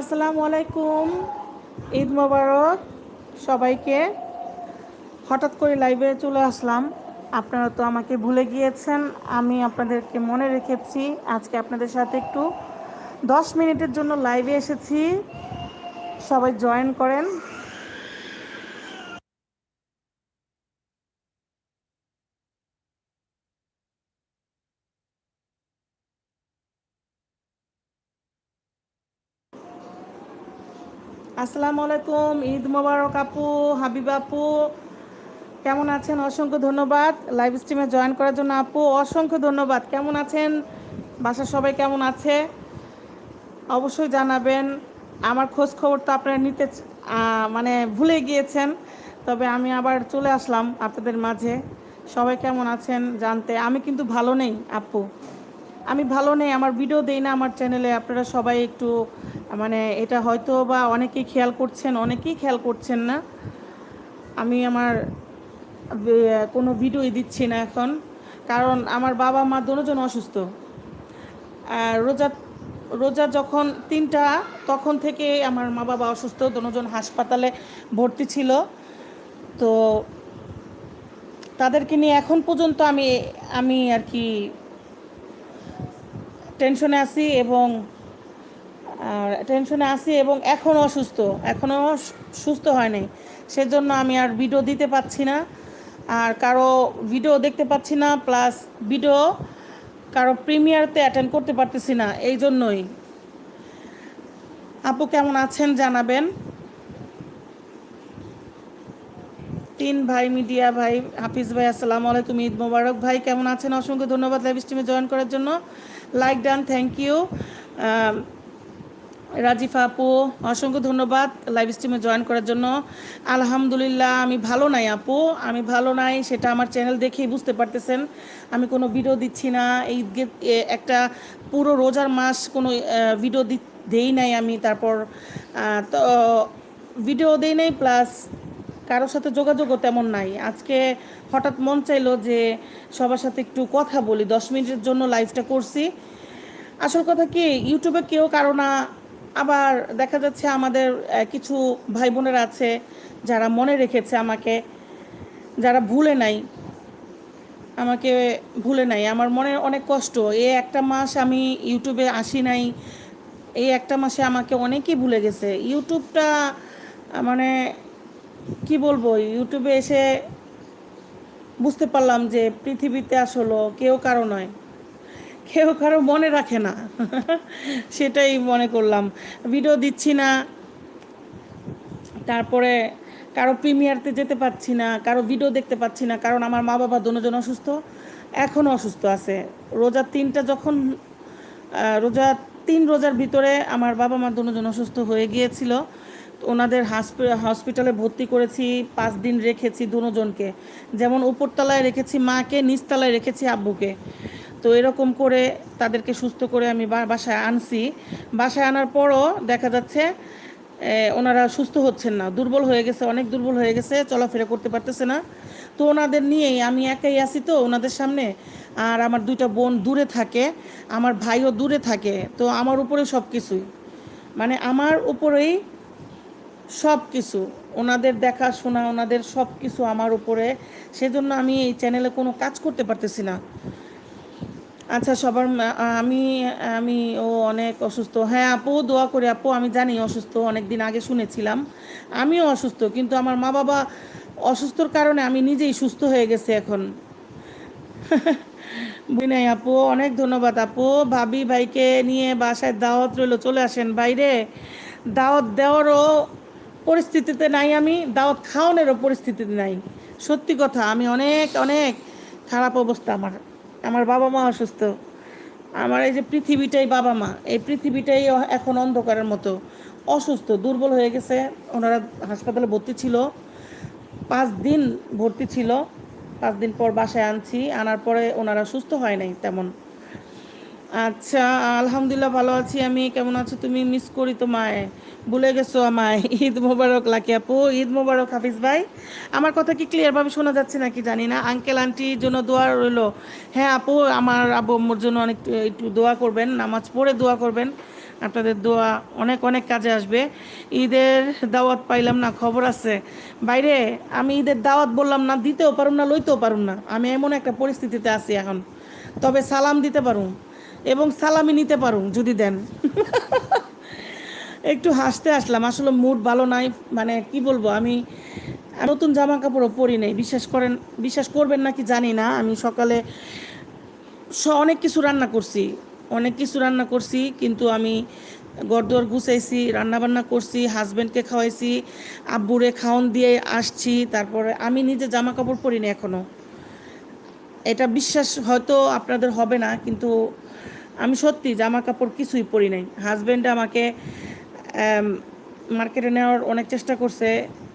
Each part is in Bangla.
আসসালামু আলাইকুম। ঈদ মোবারক সবাইকে। হঠাৎ করে লাইভে চলে আসলাম। আপনারা তো আমাকে ভুলে গিয়েছেন, আমি আপনাদেরকে মনে রেখেছি। আজকে আপনাদের সাথে একটু দশ মিনিটের জন্য লাইভে এসেছি। সবাই জয়েন করেন। আসসালামু আলাইকুম, ঈদ মোবারক আপু, হাবিব আপু। কেমন আছেন? অসংখ্য ধন্যবাদ। লাইভ স্ট্রিমে জয়েন করার জন্য আপু, অসংখ্য ধন্যবাদ। কেমন আছেন? বাসার সবাই কেমন আছে? অবশ্যই জানাবেন। আমার খোঁজ খবর তো আপনারা নিতে মানে ভুলে গিয়েছেন। তবে আমি আবার চলে আসলাম আপনাদের মাঝে। সবাই কেমন আছেন জানতে? আমি কিন্তু ভালো নেই, আপু। আমি ভালো নেই, আমার ভিডিও দেই না আমার চ্যানেলে আপনারা সবাই একটু মানে এটা হয়তো বা অনেকেই খেয়াল করছেন, অনেকেই খেয়াল করছেন না। আমি আমার কোনো ভিডিওই দিচ্ছি না এখন। কারণ আমার বাবা মা দুজন অসুস্থ। রোজা রোজা যখন তিনটা, তখন থেকে আমার মা বাবা অসুস্থ, দুজন হাসপাতালে ভর্তি ছিল। তো তাদেরকে নিয়ে এখন পর্যন্ত আমি আমি আর কি টেনশনে আছি এবং, আর টেনশনে আছি এবং এখনও অসুস্থ এখনও সুস্থ হয় নাই সেজন্য আমি আর ভিডিও দিতে পাচ্ছি না। আর কারও ভিডিও দেখতে পাচ্ছি না প্লাস ভিডিও কারও প্রিমিয়ারতে অ্যাটেন্ড করতে পারতেছি না, এই জন্যই। আপু কেমন আছেন জানাবেন? তিন ভাই মিডিয়া ভাই, হাফিজ ভাই, আসসালামু আলাইকুম, ঈদ মোবারক। ভাই, কেমন আছেন? অসংখ্য ধন্যবাদ লাইভ স্ট্রিমে জয়েন করার জন্য। Like done thank you Rajifa আপু অসংখ্য ধন্যবাদ লাইভ স্ট্রিমে জয়েন করার জন্য। আলহামদুলিল্লাহ, আমি ভালো নাই আপু। আমি ভালো নাই, সেটা আমার চ্যানেল দেখেই বুঝতে পারতেছেন। আমি কোনো ভিডিও দিচ্ছি না। এই একটা পুরো রোজার মাস কোনো ভিডিও দেই নাই আমি। তারপর তো ভিডিও দেই নাই প্লাস কারোর সাথে যোগাযোগও তেমন নাই। আজকে হঠাৎ মন চাইলো যে সবার সাথে একটু কথা বলি, দশ মিনিটের জন্য লাইভটা করছি। আসল কথা কি, ইউটিউবে কেউ কারও না, আবার দেখা যাচ্ছে আমাদের কিছু ভাই বোনেরা আছে যারা মনে রেখেছে আমাকে, যারা ভুলে নাই। আমাকে ভুলে নাই, আমার মনে অনেক কষ্ট। এই একটা মাস আমি ইউটিউবে আসি নাই, এই একটা মাসে আমাকে অনেকেই ভুলে গেছে। ইউটিউবটা মানে কি বলব, ইউটিউবে এসে বুঝতে পারলাম যে পৃথিবীতে আসলো কেউ কারও নয়। কেউ কারও মনে রাখে না। সেটাই মনে করলাম। ভিডিও দিচ্ছি না। তারপরে কারও প্রিমিয়ারতে যেতে পারছি না, কারও ভিডিও দেখতে পাচ্ছি না, কারণ আমার মা বাবা দুজন অসুস্থ এখনও অসুস্থ আছে। রোজার তিনটা যখন রোজা তিন রোজার ভিতরে আমার বাবা মা দুজন অসুস্থ হয়ে গিয়েছিল। ওনাদের হাসপি- হসপিটালে ভর্তি করেছি, পাঁচ দিন রেখেছি দুজনকে। যেমন উপরতলায় রেখেছি মাকে, নিচতলায় রেখেছি আব্বুকে। তো এরকম করে তাদেরকে সুস্থ করে আমি বাসায় আনছি। বাসায় আনার পরও দেখা যাচ্ছে ওনারা সুস্থ হচ্ছেন না। দুর্বল হয়ে গেছে, অনেক দুর্বল হয়ে গেছে, চলাফেরা করতে পারতেছে না। তো ওনাদের নিয়েই আমি একাই আছি তো ওনাদের সামনে। আর আমার দুইটা বোন দূরে থাকে, আমার ভাইও দূরে থাকে। তো আমার উপরে সব কিছুই মানে আমার উপরেই সব কিছু ওনাদের দেখাশোনা, ওনাদের সব কিছু আমার উপরে। সেজন্য আমি এই চ্যানেলে কোনো কাজ করতে পারতেছি না। আচ্ছা সবার আমি আমি ও অনেক অসুস্থ। হ্যাঁ আপু, দোয়া করে আপু, আমি জানি অসুস্থ অনেক দিন আগে শুনেছিলাম। আমিও অসুস্থ, কিন্তু আমার মা বাবা অসুস্থর কারণে আমি নিজেই সুস্থ হয়ে গেছি এখন। বিনয় আপু, অনেক ধন্যবাদ আপু। ভাবি ভাইকে নিয়ে বাসায় দাওয়াত রইল, চলে আসেন বাইরে। দাওয়াত দেওয়ারও পরিস্থিতিতে নাই আমি, দাওয়াত খাওয়ানোরও পরিস্থিতিতে নাই। সত্যি কথা, আমি অনেক অনেক খারাপ অবস্থা আমার। আমার বাবা মা অসুস্থ। আমার এই যে পৃথিবীটাই বাবা মা, এই পৃথিবীটাই এখন অন্ধকারের মতো। অসুস্থ, দুর্বল হয়ে গেছে। ওনারা হাসপাতালে ভর্তি ছিল। পাঁচ দিন ভর্তি ছিল। পাঁচ দিন পর বাসায় আনছি। আনার পরে ওনারা সুস্থ হয় নাই তেমন। আচ্ছা আলহামদুলিল্লাহ ভালো আছি। আমি কেমন আছো? তুমি মিস করি তোমায়। ভুলে গেছো আমায়। ঈদ মোবারক, লাকি আপু। ঈদ মোবারক, হাফিজ ভাই। আমার কথা কি ক্লিয়ারভাবে শোনা যাচ্ছে নাকি জানি না। আঙ্কেল আন্টির জন্য দোয়া রইল। হ্যাঁ আপু, আমার আব্বু, আম্মুর জন্য অনেক একটু দোয়া করবেন। নামাজ পড়ে দোয়া করবেন। আপনাদের দোয়া অনেক অনেক কাজে আসবে। ঈদের দাওয়াত পাইলাম না, খবর আছে। বাইরে, আমি ঈদের দাওয়াত বললাম না, দিতেও পারুম না, লইতেও পারুম না। আমি এমন একটা পরিস্থিতিতে আছি এখন। তবে সালাম দিতে পারুম। এবং সালামি নিতে পারুম যদি দেন। একটু হাসতে আসলাম, আসলে মুড ভালো নাই মানে কি বলব, আমি নতুন জামা কাপড়ও পরি নাই, বিশ্বাস করেন, বিশ্বাস করবেন নাকি জানি না, আমি সকালে অনেক কিছু রান্না করছি, অনেক কিছু রান্না করছি, কিন্তু আমি গরদোয়ার গুছাইছি, রান্নাবান্না করছি হাজব্যান্ডকে খাওয়াইছি, আব্বুরে খাওন দিয়ে আসছি, তারপরে আমি নিজে জামা কাপড় পরিনি এখনও এটা বিশ্বাস হয়তো আপনাদের হবে না, কিন্তু আমি সত্যি জামা কাপড় কিছুই পরি নাই। হাজব্যান্ড আমাকে মার্কেটে নেওয়ার অনেক চেষ্টা করছে,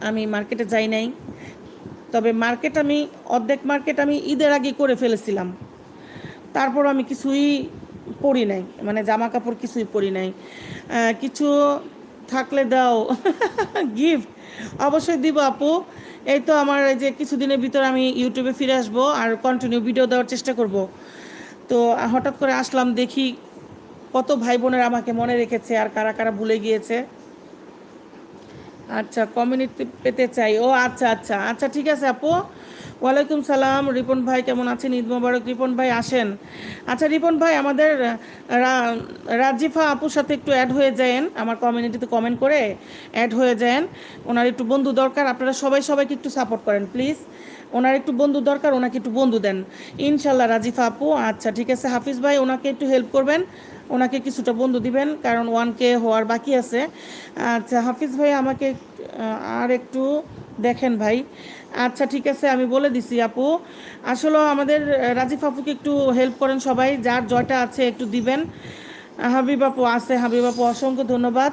আমি মার্কেটে যাই নাই। তবে মার্কেট আমি, অর্ধেক মার্কেট আমি ঈদের আগে করে ফেলেছিলাম। তারপর আমি কিছুই পরি নাই মানে জামা কাপড় কিছুই পরি নাই। কিছু থাকলে দাও গিফট অবশ্যই দিব আপু। এই তো আমার এই যে কিছুদিনের ভিতর আমি ইউটিউবে ফিরে আসব আর কন্টিনিউ ভিডিও দেওয়ার চেষ্টা করব। তো হঠাৎ করে আসলাম, দেখি কত ভাই বোনের আমাকে মনে রেখেছে আর কারা কারা ভুলে গিয়েছে। আচ্ছা কমিউনিটি পেতে চাই। ও আচ্ছা আচ্ছা। আচ্ছা ঠিক আছে আপু। ওয়ালাইকুম সালাম। রিপন ভাই, কেমন আছেন? ঈদ মোবারক। রিপন ভাই, আসেন। আচ্ছা রিপন ভাই, আমাদের রাজিফা আপুর সাথে একটু অ্যাড হয়ে যায়েন। আমার কমিউনিটিতে কমেন্ট করে অ্যাড হয়ে যায়েন। ওনার একটু বন্ধু দরকার। আপনারা সবাই সবাইকে একটু সাপোর্ট করেন প্লিজ ওনার একটু বন্ধু দরকার, ওনাকে একটু বন্ধু দেন। ইনশাল্লাহ রাজিফা আপু। আচ্ছা ঠিক আছে। হাফিজ ভাই, ওনাকে একটু হেল্প করবেন। ওনাকে কিছুটা বন্ধু দিবেন, কারণ ওয়ান কে হওয়ার বাকি আছে। আচ্ছা হাফিজ ভাই, আমাকে আর একটু দেখেন ভাই। আচ্ছা ঠিক আছে, আমি বলে দিছি আপু। আসলে আমাদের রাজিফ আপুকে একটু হেল্প করেন সবাই, যার জয়টা আছে একটু দিবেন। হাবিব আপু আছে, হাবিব আপু, অসংখ্য ধন্যবাদ।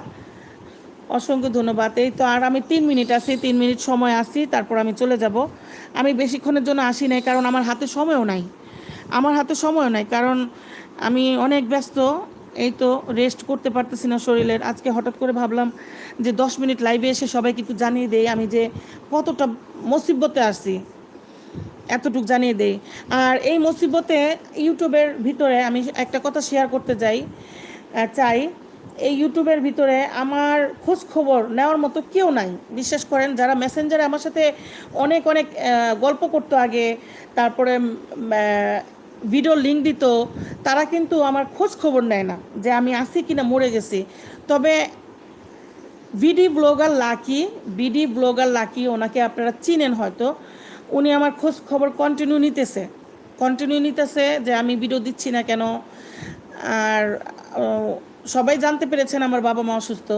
অসংখ্য ধন্যবাদ। এই তো আর আমি তিন মিনিট আছি, তিন মিনিট সময় আসি তারপর আমি চলে যাব। আমি বেশিক্ষণের জন্য আসি নাই, কারণ আমার হাতে সময়ও নাই। আমার হাতে সময়ও নাই, কারণ আমি অনেক ব্যস্ত। এই তো রেস্ট করতে পারতেছি না শরীরের। আজকে হঠাৎ করে ভাবলাম যে দশ মিনিট লাইভে এসে সবাইকে একটু জানিয়ে দেই আমি যে কতটা মুসিবতে আসছি এতটুক জানিয়ে দেই। আর এই মুসিবতে ইউটিউবের ভিতরে আমি একটা কথা শেয়ার করতে যাই চাই। এই ইউটিউবের ভিতরে আমার খোঁজ খবর নেওয়ার মতো কেউ নাই। বিশ্বাস করেন, যারা মেসেঞ্জারে আমার সাথে অনেক অনেক গল্প করতো আগে, তারপরে ভিডিও লিঙ্ক দিত, তারা কিন্তু আমার খোঁজ খবর নেয় না যে আমি আছি কিনা, মরে গেছি। তবে BD blogger Lucky BD blogger Lucky ওনাকে আপনারা চিনেন হয়তো। উনি আমার খোঁজ খবর কন্টিনিউ নিতেছে। কন্টিনিউ নিতেছে যে আমি ভিডিও দিচ্ছি না কেন। আর সবাই জানতে পেরেছেন আমার বাবা মা অসুস্থ।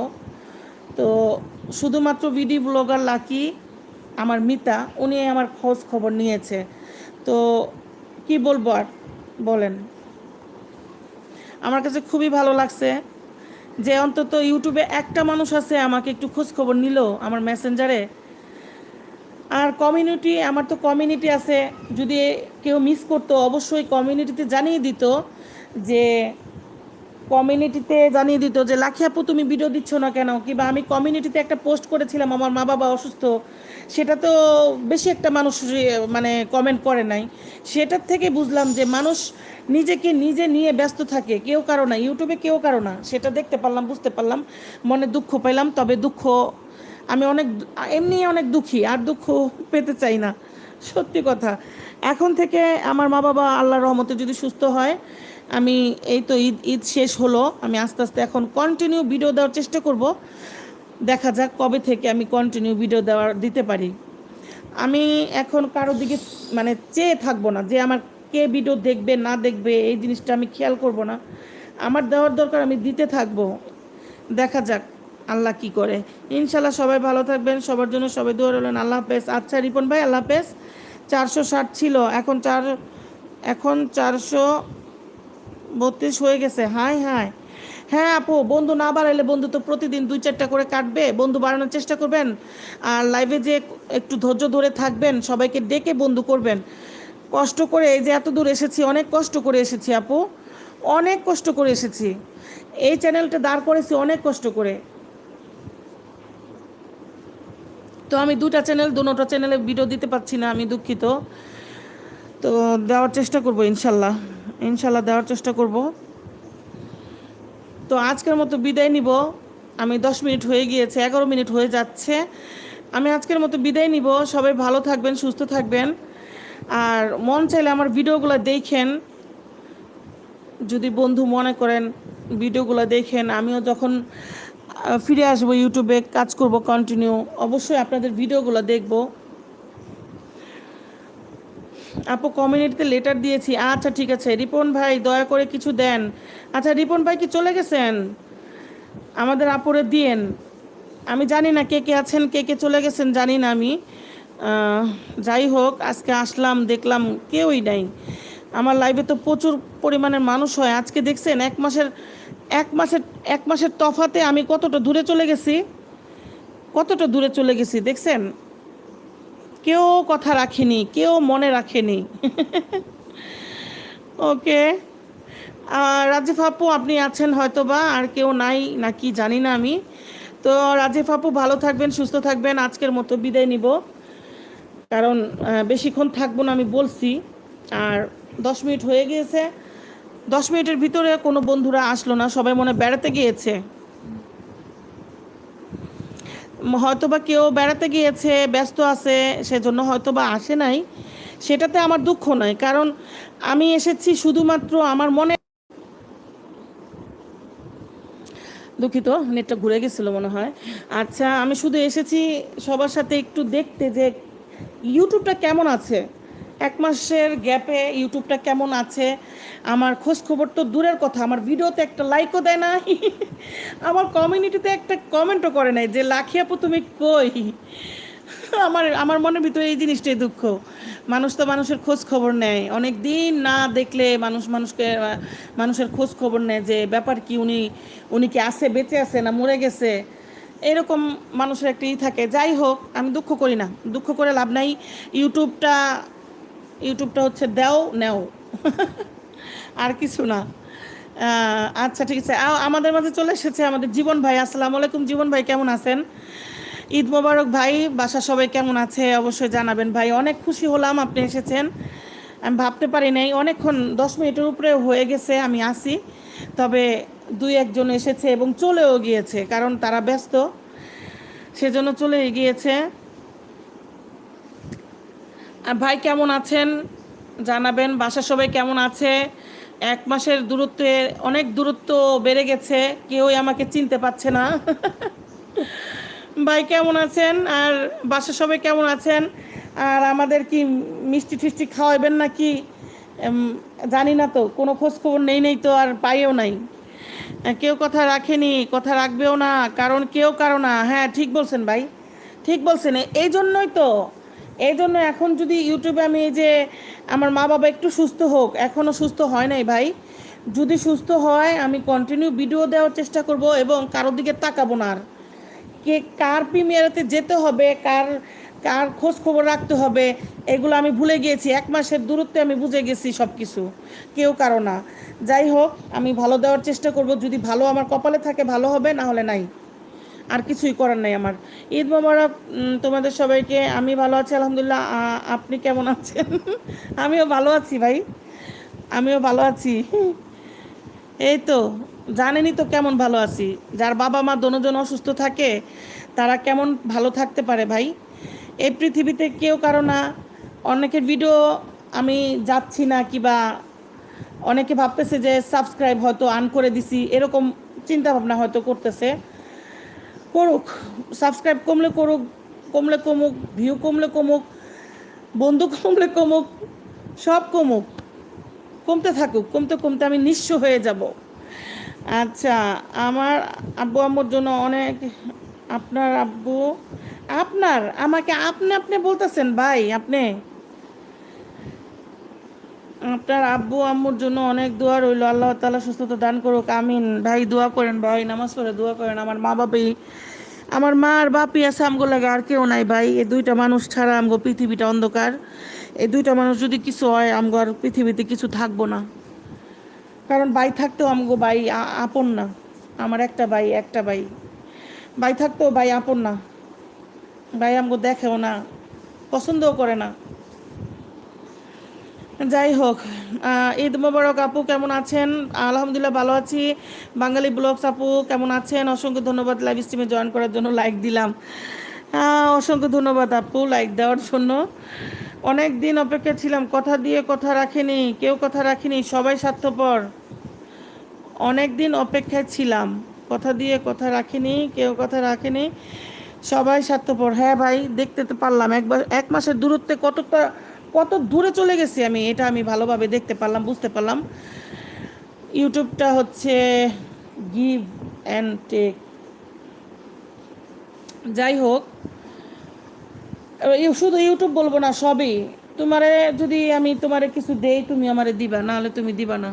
তো শুধুমাত্র ভিডি ব্লগার লাকি, আমার মিতা, উনি আমার খোঁজ খবর নিয়েছে। তো কি বলব আর? বলেন। আমার কাছে খুবই ভালো লাগছে যে অন্তত ইউটিউবে একটা মানুষ আছে, আমাকে একটু খোঁজ খবর নিল আমার মেসেঞ্জারে। আর কমিউনিটি, আমার তো কমিউনিটি আছে, যদি কেউ মিস করতো অবশ্যই কমিউনিটিতে জানিয়ে দিত যে কমিউনিটিতে জানিয়ে দিত যে, লাখি আপু, তুমি ভিডিও দিচ্ছ না কেন? কিংবা, আমি কমিউনিটিতে একটা পোস্ট করেছিলাম, আমার মা বাবা অসুস্থ। সেটা তো বেশি একটা মানুষ মানে কমেন্ট করে নাই। সেটার থেকে বুঝলাম যে, মানুষ নিজেকে নিজে নিয়ে ব্যস্ত থাকে, কেউ কারও না। ইউটিউবে কেউ কারও না। সেটা দেখতে পারলাম, বুঝতে পারলাম, মনে দুঃখ পেলাম, তবে দুঃখ, আমি অনেক এমনি অনেক দুঃখী, আর দুঃখ পেতে চাই না। সত্যি কথা। এখন থেকে আমার মা বাবা আল্লাহর রহমতে যদি সুস্থ হয় আমি এই তো ঈদ ঈদ শেষ হলো, আমি আস্তে আস্তে এখন কন্টিনিউ ভিডিও দেওয়ার চেষ্টা করব। দেখা যাক কবে থেকে আমি কন্টিনিউ ভিডিও দেওয়ার, দিতে পারি। আমি এখন কারোর দিকে মানে চেয়ে থাকব না, যে আমার কে ভিডিও দেখবে, না দেখবে, এই জিনিসটা আমি খেয়াল করব না। আমার দেওয়ার দরকার, আমি দিতে থাকব। দেখা যাক আল্লাহ কি করে। ইনশাল্লাহ সবাই ভালো থাকবেন, সবার জন্য সবাই দোয়া রইলেন। আল্লাহ হাফেজ। আচ্ছা রিপন ভাই, আল্লাহ হাফেজ। চারশো ষাট ছিল, এখন চার, এখন চারশো বত্রিশ হয়ে গেছে। Hi hi. হ্যাঁ আপু, বন্ধু না বাড়াইলে বন্ধু তো প্রতিদিন দুই, চারটা করে কাটবে। বন্ধু বাড়ানোর চেষ্টা করবেন। আর লাইভে যে একটু ধৈর্য ধরে থাকবেন, সবাইকে ডেকে বন্ধু করবেন। কষ্ট করে এই যে এত দূর এসেছি, অনেক কষ্ট করে এসেছি, আপু। অনেক কষ্ট করে এসেছি। এই চ্যানেলটা দাঁড় করেছি অনেক কষ্ট করে। তো আমি দুটা চ্যানেল দুটো চ্যানেলে ভিডিও দিতে পারছি না, আমি দুঃখিত। তো দেওয়ার চেষ্টা করব, ইনশাল্লাহ। ইনশাল্লাহ দেওয়ার চেষ্টা করব। তো আজকের মতো বিদায় নিব। আমি দশ মিনিট হয়ে গিয়েছে, এগারো মিনিট হয়ে যাচ্ছে। আমি আজকের মতো বিদায় নিব। সবাই ভালো থাকবেন, সুস্থ থাকবেন। আর মন চাইলে আমার ভিডিওগুলো দেখেন। যদি বন্ধু মনে করেন ভিডিওগুলো দেখেন, আমিও যখন ফিরে আসব ইউটিউবে, কাজ করব কন্টিনিউ অবশ্যই আপনাদের ভিডিওগুলো দেখব। আপু, কমিউনিটিতে লেটার দিয়েছি। আচ্ছা ঠিক আছে। রিপন ভাই, দয়া করে কিছু দেন। আচ্ছা রিপন ভাই কি চলে গেছেন? আমাদের আপুরে দিয়েন। আমি জানি না কে কে আছেন, কে কে চলে গেছেন, জানি না আমি। যাই হোক, আজকে আসলাম, দেখলাম কেউই নাই। আমার লাইভে তো প্রচুর পরিমাণের মানুষ হয়। আজকে দেখছেন, এক মাসের এক মাসের এক মাসের তফাতে আমি কতটা দূরে চলে গেছি? কতটা দূরে চলে গেছি, দেখছেন? কেউ কথা রাখেনি, কেউ মনে রাখেনি। ওকে। রাজীব আপু, আপনি আছেন হয়তো বা আর কেউ নাই নাকি জানি না আমি। তো রাজীব আপু, ভালো থাকবেন, সুস্থ থাকবেন, আজকের মতো বিদায় নিব। কারণ বেশিক্ষণ থাকব না আমি বলছি। আর দশ মিনিট হয়ে গিয়েছে। দশ মিনিটের ভিতরে কোনো বন্ধুরা আসলো না, সবাই মনে বেড়াতে গিয়েছে। হয়তোবা কেউ বেড়াতে গিয়েছে, ব্যস্ত আছে, সেজন্য হয়তোবা আসে নাই। সেটাতে আমার দুঃখ নয় কারণ আমি এসেছি শুধুমাত্র আমার মনে দুঃখিত, নেটটা ঘুরে গেছিল মনে হয়। আচ্ছা আমি শুধু এসেছি সবার সাথে একটু দেখতে যে ইউটিউবটা কেমন আছে? এক মাসের গ্যাপে ইউটিউবটা কেমন আছে? আমার খোঁজ খবর তো দূরের কথা, আমার ভিডিওতে একটা লাইকও দেয় না আমার কমিউনিটিতে একটা কমেন্টও করে নাই যে, লাখি তুমি কই? আমার আমার মনের ভিতরে এই জিনিসটাই দুঃখ। মানুষ তো মানুষের খোঁজ খবর নেয়। অনেক দিন না দেখলে মানুষ মানুষকে, মানুষের খোঁজ খবর নেয় যে, ব্যাপার কি, উনি উনি কি আছে, বেঁচে আছে না মরে গেছে? এরকম মানুষের একটা ই থাকে। যাই হোক, আমি দুঃখ করি না। দুঃখ করে লাভ নাই। ইউটিউবটা ইউটিউবটা হচ্ছে দেও নেও। আর কিছু না। আচ্ছা ঠিক আছে। আমাদের মাঝে চলে এসেছে আমাদের জীবন ভাই। আসসালামু আলাইকুম জীবন ভাই, কেমন আছেন? ঈদ মোবারক ভাই বাসা সবাই কেমন আছে? অবশ্যই জানাবেন ভাই। অনেক খুশি হলাম আপনি এসেছেন। আমি ভাবতে পারি নাই। অনেকক্ষণ দশ মিনিটের উপরে হয়ে গেছে, আমি আসি তবে দুই একজন এসেছে এবং চলেও গিয়েছে, কারণ তারা ব্যস্ত। সেজন্য চলে গিয়েছে। ভাই কেমন আছেন? জানাবেন। বাসা সবাই কেমন আছে? এক মাসের দূরত্বে অনেক দূরত্ব বেড়ে গেছে, কেউই আমাকে চিনতে পারছে না। ভাই কেমন আছেন? আর বাসা সবাই কেমন আছেন? আর আমাদের কি মিষ্টি টিষ্টি খাওয়াবেন নাকি? জানি না তো, কোনো খোঁজ খবর নেই নেই তো, আর পাইও নাই। কেউ কথা রাখেনি, কথা রাখবেও না, কারণ কেউ কারও না। হ্যাঁ ঠিক বলছেন ভাই, ঠিক বলছেন। এই জন্যই তো এই জন্য এখন যদি ইউটিউবে আমি এই যে আমার মা বাবা একটু সুস্থ হোক এখনও সুস্থ হয় নাই ভাই, যদি সুস্থ হয় আমি কন্টিনিউ ভিডিও দেওয়ার চেষ্টা করব এবং কারোর দিকে তাকাবো না আর। কে কার প্রিমিয়ারেতে যেতে হবে, কার কার খোঁজ খবর রাখতে হবে, এগুলো আমি ভুলে গিয়েছি। এক মাসের দূরত্বে আমি বুঝে গেছি সব কিছু কেউ কারও না। যাই হোক, আমি ভালো দেওয়ার চেষ্টা করব। যদি ভালো আমার কপালে থাকে, ভালো হবে, না হলে নাই। আর কিছুই করার নাই আমার। ঈদ মোবারক তোমাদের সবাইকে, আমি ভালো আছি, আলহামদুলিল্লাহ। আপনি কেমন আছেন? আমিও ভালো আছি ভাই। আমিও ভালো আছি। এই তো, জানেনই তো কেমন ভালো আছি। যার বাবা মা দোনোজন অসুস্থ থাকে, তারা কেমন ভালো থাকতে পারে ভাই? এই পৃথিবীতে কেউ কারও না। অনেকের ভিডিও আমি যাচ্ছি না, কিবা অনেকে ভাবতেছে যে, সাবস্ক্রাইব হয়তো আন করে দিছি, এরকম চিন্তা ভাবনা হয়তো করতেছে। করুক সাবস্ক্রাইব কমলে করুক, কমলে কমুক ভিউ কমলে কমুক, বন্ধু কমলে কমুক, সব কমুক, কমতে থাকুক, কমতে কমতে আমি নিঃস্ব হয়ে যাব। আচ্ছা আমার আব্বু আম্মুর জন্য অনেক, আপনার আব্বু, আপনার, আমাকে আপনি আপনি বলতেছেন, ভাই, আপনি। আপনার আব্বু, আম্মুর জন্য অনেক দোয়া রইল। আল্লাহ তালা সুস্থতা দান করুক, আমিন। ভাই, দোয়া করেন, ভাই, নামাজ পড়ে দোয়া করেন। আমার মা বাবাই আমার মা আর বাপি আছে, আমগো লাগে আর কেউ নাই ভাই। এই দুইটা মানুষ ছাড়া আমগো পৃথিবীটা অন্ধকার। এই দুইটা মানুষ যদি কিছু হয়, আমগো আর পৃথিবীতে কিছু থাকব না। কারণ ভাই থাকতেও আমগো আ- আপন না। আমার একটা ভাই একটা ভাই। ভাই থাকতেও ভাই আপন না। ভাই আমগো দেখেও না, পছন্দও করে না। যাই হোক ঈদ মোবারক আপু কেমন আছেন? আলহামদুলিল্লাহ ভালো আছি। বাঙালি ব্লগস আপু কেমন আছেন? অসংখ্য ধন্যবাদ লাইভ স্ট্রিমে জয়েন করার জন্য লাইক দিলাম। অসংখ্য ধন্যবাদ আপু লাইক দেওয়ার জন্য। অনেক দিন অপেক্ষা ছিলাম, কথা দিয়ে কথা রাখেনি, কেউ কথা রাখেনি, সবাই স্বার্থপর। অনেক দিন অপেক্ষায় ছিলাম, কথা দিয়ে কথা রাখিনি, কেউ কথা রাখেনি, সবাই স্বার্থপর। হ্যাঁ ভাই, দেখতে তো পারলাম। একবার এক মাসের দূরত্বে কতটা কত দূরে চলে গেছি আমি, এটা আমি ভালোভাবে দেখতে পারলাম, বুঝতে পারলাম। ইউটিউবটা হচ্ছে গিভ অ্যান্ড টেক যাই হোক শুধু ইউটিউব বলব না, সবই। তোমারে যদি আমি তোমারে কিছু দেই, তুমি আমারে দিবা না হলে তুমি দিবা না।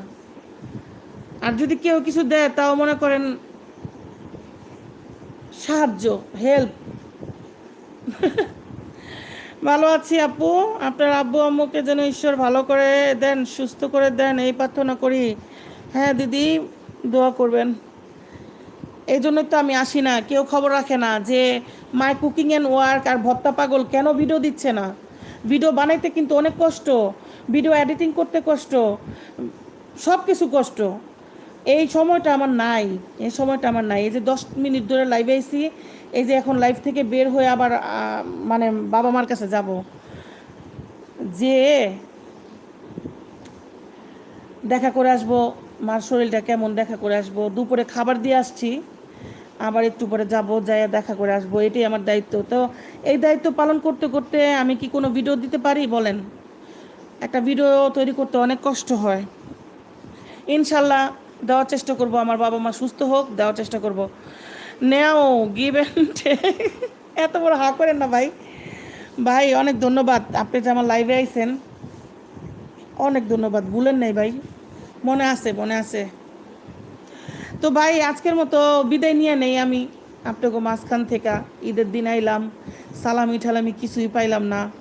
আর যদি কেউ কিছু দেয়, তাও মনে করেন সাহায্য হেল্প ভালো আছি আপু। আপনার আব্বু আম্মুকে যেন ঈশ্বর ভালো করে দেন, সুস্থ করে দেন, এই প্রার্থনা করি। হ্যাঁ দিদি, দোয়া করবেন। এই জন্যই তো আমি আসি না, কেউ খবর রাখে না যে মাই কুকিং অ্যান্ড ওয়ার্ক আর ভত্তা পাগল কেন ভিডিও দিচ্ছে না? ভিডিও বানাইতে কিন্তু অনেক কষ্ট ভিডিও এডিটিং করতে কষ্ট সব কিছু কষ্ট। এই সময়টা আমার নাই, এই সময়টা আমার নাই। এই যে দশ মিনিট ধরে লাইভে আইছি এই যে এখন লাইফ থেকে বের হয়ে আবার মানে বাবা মার কাছে যাব। যে দেখা করে আসব, মার শরীরটা কেমন দেখা করে আসব, দুপুরে খাবার দিয়ে আসছি, আবার একটু পরে যাব যাই দেখা করে আসব, এটাই আমার দায়িত্ব। তো এই দায়িত্ব পালন করতে করতে আমি কি কোনো ভিডিও দিতে পারি, বলেন? একটা ভিডিও তৈরি করতে অনেক কষ্ট হয়। ইনশাল্লাহ দেওয়ার চেষ্টা করব, আমার বাবা মা সুস্থ হোক, দেওয়ার চেষ্টা করব। নেও গিভ এত বড় হা করেন না ভাই। ভাই, অনেক ধন্যবাদ। আপনি যে আমার লাইভে আইছেন, অনেক ধন্যবাদ। ভুলেন নাই ভাই। মনে আছে মনে আছে। তো ভাই, আজকের মতো বিদায় নিয়ে নেই আমি। আপনাকে মাঝখান থেকে ঈদের দিন আইলাম। সালামি ঠালামি কিছুই পাইলাম না।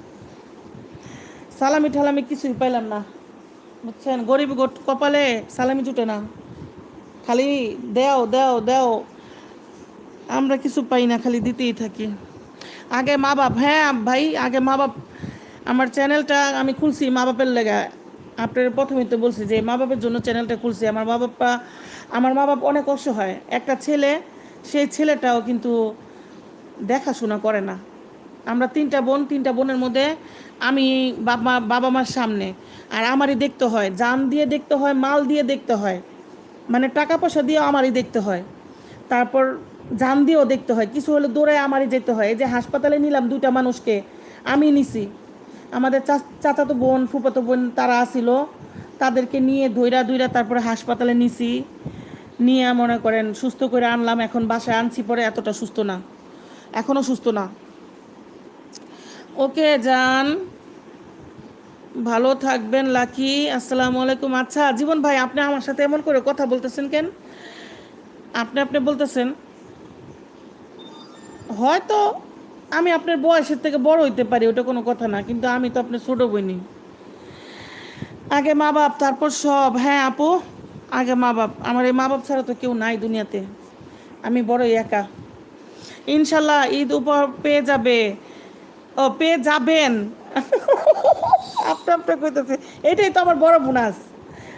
সালামি ঠালামি কিছুই পাইলাম না। বুঝছেন? গরিব কপালে সালামি জুটে না। খালি দেও দেও দেও। আমরা কিছু পাই না, খালি দিতেই থাকি। আগে মা বাপ হ্যাঁ ভাই, আগে মা বাপ, আমার চ্যানেলটা আমি খুলছি মা বাপের লেগে। আপনার প্রথমেই তো বলছি যে মা বাপের জন্য চ্যানেলটা খুলছি। আমার মা বাবা আমার মা বাপ অনেক অসহায়। একটা ছেলে, সেই ছেলেটাও কিন্তু দেখাশোনা করে না। আমরা তিনটা বোন, তিনটা বোনের মধ্যে আমি বাবা বাবা মার সামনে। আর আমারই দেখতে হয়, জান দিয়ে দেখতে হয়, মাল দিয়ে দেখতে হয়। মানে টাকা পয়সা দিয়েও আমারই দেখতে হয়। তারপর জান দিয়েও দেখতে হয়। কিছু হলে দৌড়ায় আমারই যেতে হয়। যে হাসপাতালে নিলাম দুইটা মানুষকে, আমি নিছি। আমাদের চাচাতো বোন ফুপাতো বোন তারা আসিল। তাদেরকে নিয়ে ধৈরা ধৈরা তারপরে হাসপাতালে নিছি। নিয়ে মনে করেন সুস্থ করে আনলাম। এখন বাসায় আনছি পরে এতটা সুস্থ না। এখনও সুস্থ না। ওকে যান ভালো থাকবেন, লাকি। আসসালামু আলাইকুম। আচ্ছা জীবন ভাই, আপনি আমার সাথে এমন করে কথা বলতেছেন কেন? আপনি আপনি বলতেছেন। হয়তো আমি আপনার বয়সের থেকে বড় হইতে পারি, ওটা কোনো কথা না, কিন্তু আমি তো আপনার ছোটো বইনি আগে মা বাপ, তারপর সব। হ্যাঁ আপু, আগে মা বাপ। আমার এই মা বাপ ছাড়া তো কেউ নাই দুনিয়াতে। আমি বড়ই একা। ইনশাল্লাহ ঈদ উপহার পেয়ে যাবে। ও, পেয়ে যাবেন। আপনি আপনি কইতেছে, এটাই তো আমার বড় বোনাস।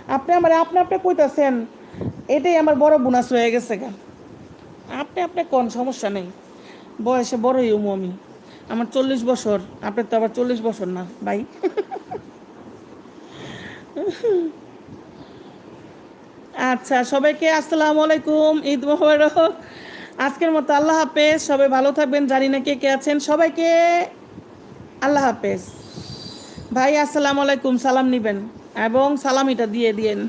আপনি আমার, আপনি আপনি কইতেছেন, এটাই আমার বড় বোনাস হয়ে গেছে গা। আপনি আপনি কোন, সমস্যা নেই। বয়সে বড়ই উমু আমি। আমার চল্লিশ বছর, আপনার তো আবার চল্লিশ বছর না, ভাই। আচ্ছা সবাইকে আসসালামু আলাইকুম, ঈদ মোবারক। আজকের মতো আল্লাহ হাফেজ, সবাই ভালো থাকবেন, জানি না কে কে আছেন, সবাইকে আল্লাহ হাফেজ। ভাই, আসসালামু আলাইকুম, সালাম নিবেন এবং সালামিটা দিয়ে দিয়েন।